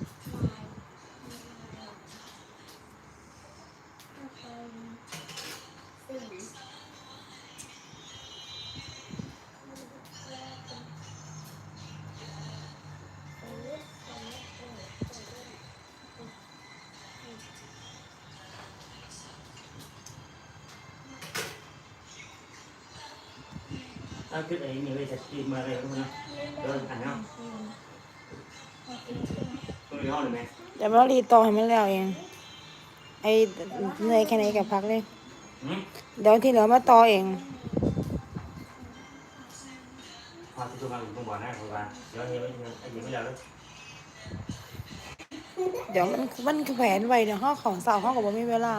ก็เป็นสีถ้าขึ้นไอ้นี่เลยจะตีมาอะไรพวกนี้เดินผ่านเนาะต้องมีห้องหรือไงเดี๋ยวเรารีต่อให้มันแล้วเอง ไอ้เหนื่อยแค่ไหนกับพักเลย หืมเดี๋ยวที่เหลือมาต่อเองพอที่ตัวมาอยู่ตรงบ่อหน้าของบ้านเดี๋ยวเฮียไม่ไอ้เฮียไม่แล้วเลยเดี๋ยวมันมันแขวนไว้เดี๋ยวห้องของเสาห้องกับว่าไม่เวลา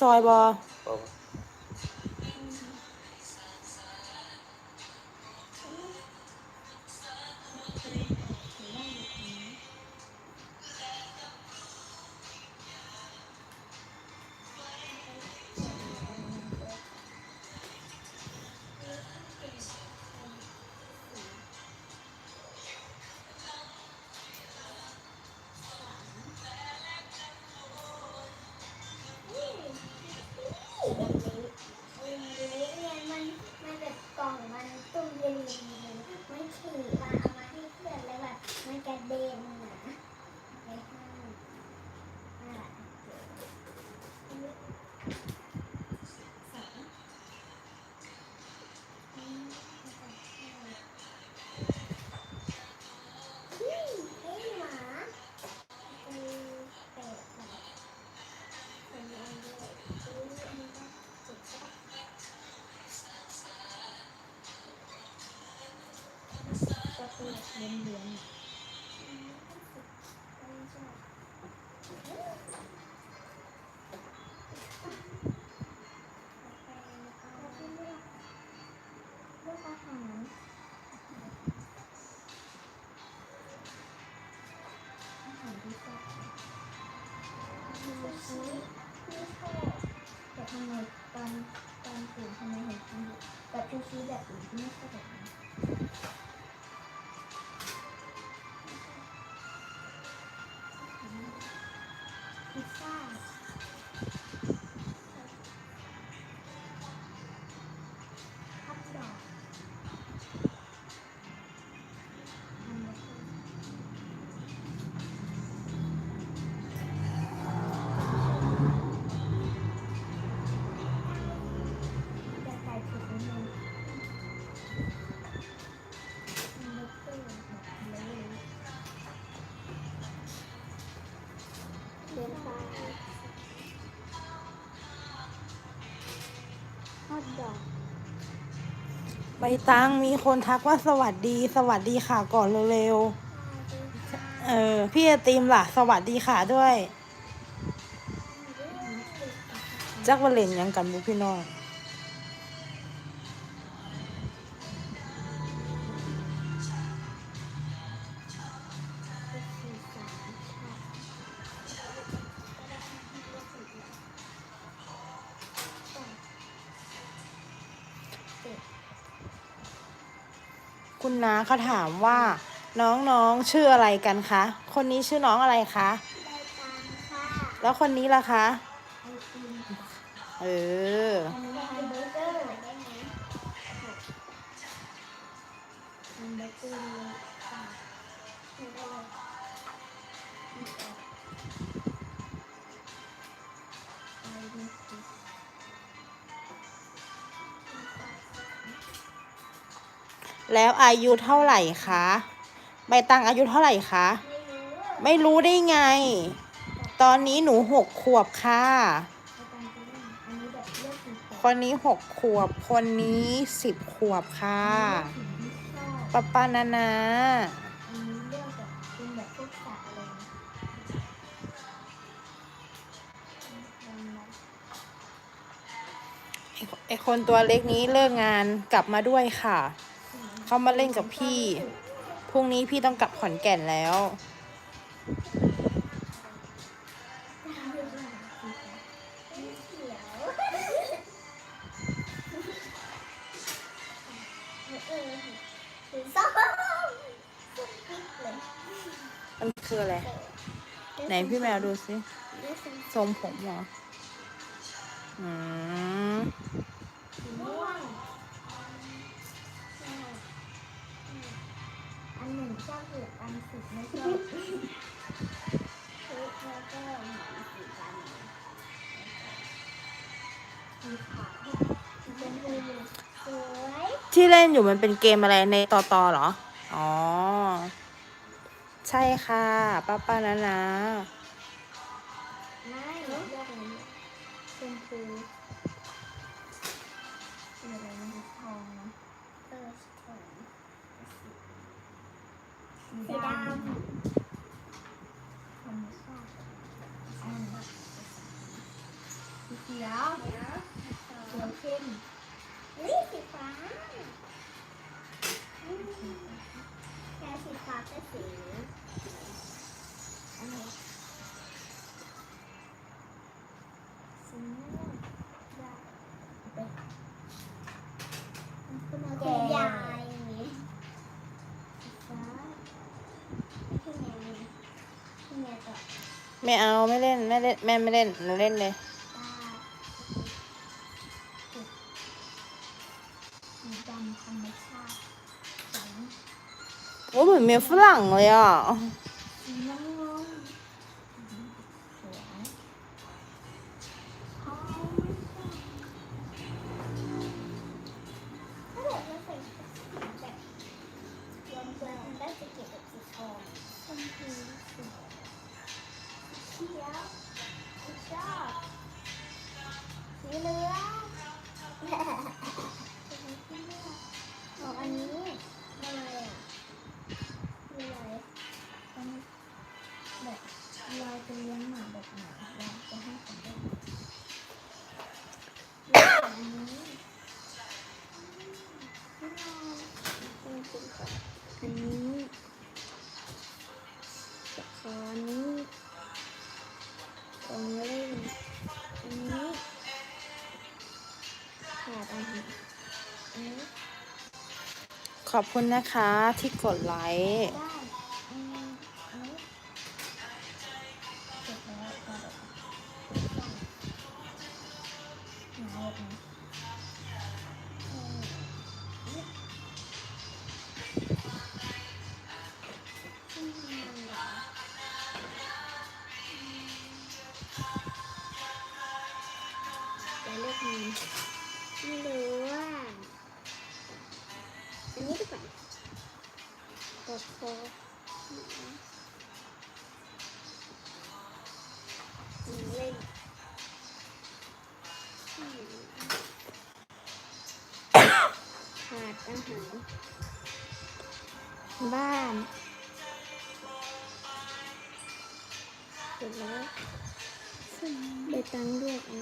ซอยบอ เหลืองเหลืองลูกอาหารอาหารที่ชอบซูชิไม่ชอบแต่ทำไมตอนตอนตื่นทำไมเห็นกินอยู่แบบซูชิแบบอื่นที่ไม่ชอบแบบ ไปตังมีคนทักว่าสวัสดี สวัสดีค่ะก่อนเร็วๆ เออ พี่ไอติมล่ะ สวัสดีค่ะด้วย จักวันเล่นยังกันบุพี่น้อง คุณน้าเขาถามว่า น้องๆชื่ออะไรกันคะ คนนี้ชื่อน้องอะไรคะได้ตังค่ะแล้วคนนี้ล่ะคะไอติมเอออัน แล้วอายุเท่าไหร่คะใบตังอายุเท่าไหร่คะไม่รู้ไม่รู้ได้ไง ตอนนี้หนูหกขวบค่ะ คนนี้หกขวบ คนนี้สิบขวบค่ะป้าป้านานาณ์ไอคนตัวเล็กนี้เลิกงานกลับมาด้วยค่ะ เขามาเล่นกับพี่ พรุ่งนี้พี่ต้องกลับขอนแก่นแล้ว มันคืออะไร ไหนพี่แมวดูสิทรงผมเหรอ อืม ชอบเหลืออันสิบไม่ชอบแล้วก็หมีสีดำสีขาวสีชมพูสวยที่เล่นอยู่มันเป็นเกมอะไรในต่อต่อเหรอ อ๋อ ใช่ค่ะ ป้าป้านานาไม่เลือกอะไรเนี่ยชมพูสีอะไรนสีทองนะเออทอง สีดำสีเขียวเขียวเข้มนี่สีฟ้าแค่สีฟ้าก็สีอันนี้สีม่วงได้ไปคุณเอาคุณยายอย่างนี้สีฟ้าพี่แมวพี่แมวต่อ ไม่เอาไม่เล่นไม่เล่นแม่ไม่เล่นหนูเล่นเลยตาสีดำธรรมชาติแสงโอ้เหมือนเมียฝรั่งเลยอะ ยวสีชอบสีเหลืองอ๋ออันนี้อะไรอะคืออะไรมันแบบเราจะเลี้ยงหมาแบบไหนเราจะให้ของเล่นแล้อันนี้อาเป็นสิ่งก่อน ขอบคุณนะคะที่กดไลค์嗯 อาหารบ้านเสร็จแล้วได้ตังค์ด้วยอะ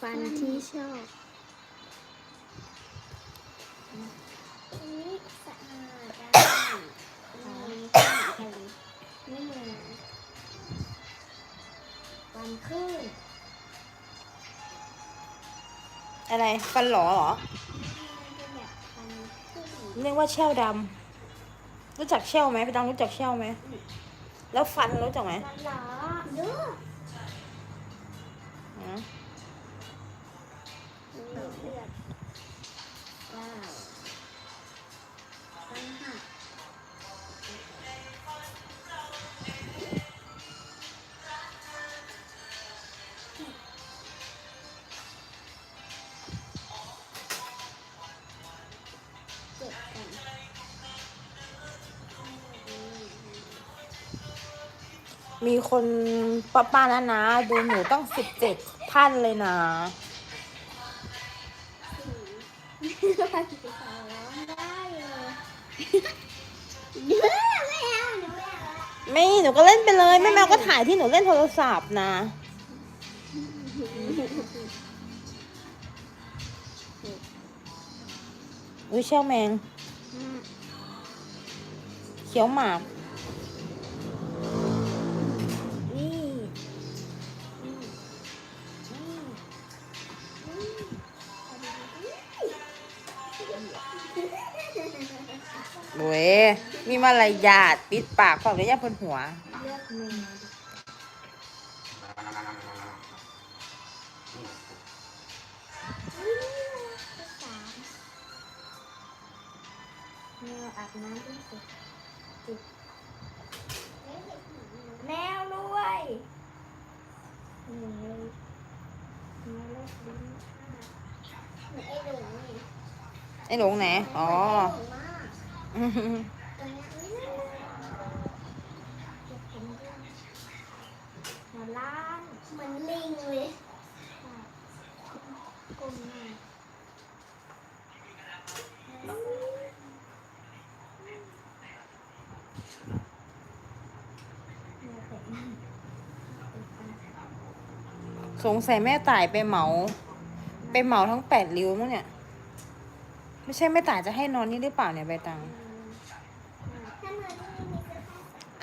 ฟันที่ชอบ ขึ้น อะไรฟันหลอเหรอมันเป็นแบบฟันขึ้นเรียกว่าแช่วดำรู้จักแช่วไหมพี่ตังรู้จักแช่วไหมแล้วฟันรู้จักไหมฟันเหรอดูอืมนี่เลือดว้าวฟันหัก มีคนป้าป้านะนะดูหนูต้องสิบเจ็ดท่านเลยนะสี่ภาษีสองร้องได้เลยเยอะไม่เอาหนูไม่เอาละไม่หนูก็เล่นไปเลยแม่แมวก็ถ่ายที่หนูเล่นโทรศัพท์นะ อุ้ยเชี่ยวแมงอืมเขียวหมาก ว้ยมีมารยาทปิดปากของระยะบนหัว เลือกเมนูดิอืมสามแมวอาบน้ำที่สุดจิบแมวรวยหนึ่งเลยแมวเลิกลิ้นเหมือนไอ้หลงนี่ไอ้หลงไหน อ๋อหลงมา หัวล้านเหมือนลิงเลยก้มหน้าแมวแต่งหน้าเป็นปัญหาสงสัยแม่ตายไปเหมา ไปเหมาทั้งแปดริ้วมั้งเนี่ย ไม่ใช่แม่ตายจะให้นอนนี่หรือเปล่าเนี่ยใบตัง ถ้าเมื่อที่นี่มีเสื้อผ้า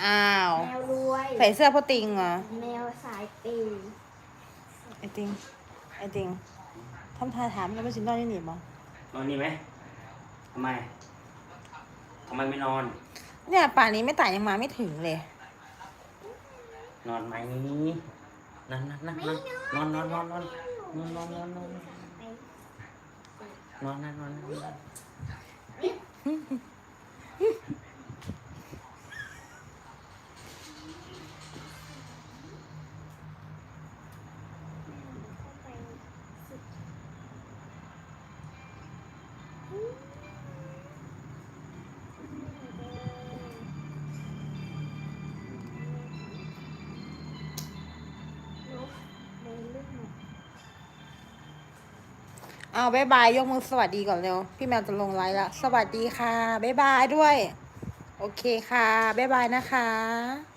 อ้าว แมวรวยใส่เสื้อพ่อติงเหรอ แมวสายปีไอติง ไอติงทำทาถามแล้วไม่สินนอนนี่หนีบ่นอนนี่ไหมทำไมทำไมไม่นอน เนี่ยป่านนี้ไม่ตายยังมาไม่ถึงเลย นอนไหมนั่นนั่นนั่นนอนนอนนอนนอนนอนนอนนอนนอนนอนไปนอนนั่นนอนนั่นนอน เอาบายบาย ยกมือสวัสดีก่อนเร็ว พี่แมวจะลงไลน์ละ สวัสดีค่ะบายบายด้วย โอเคค่ะบายบายนะคะ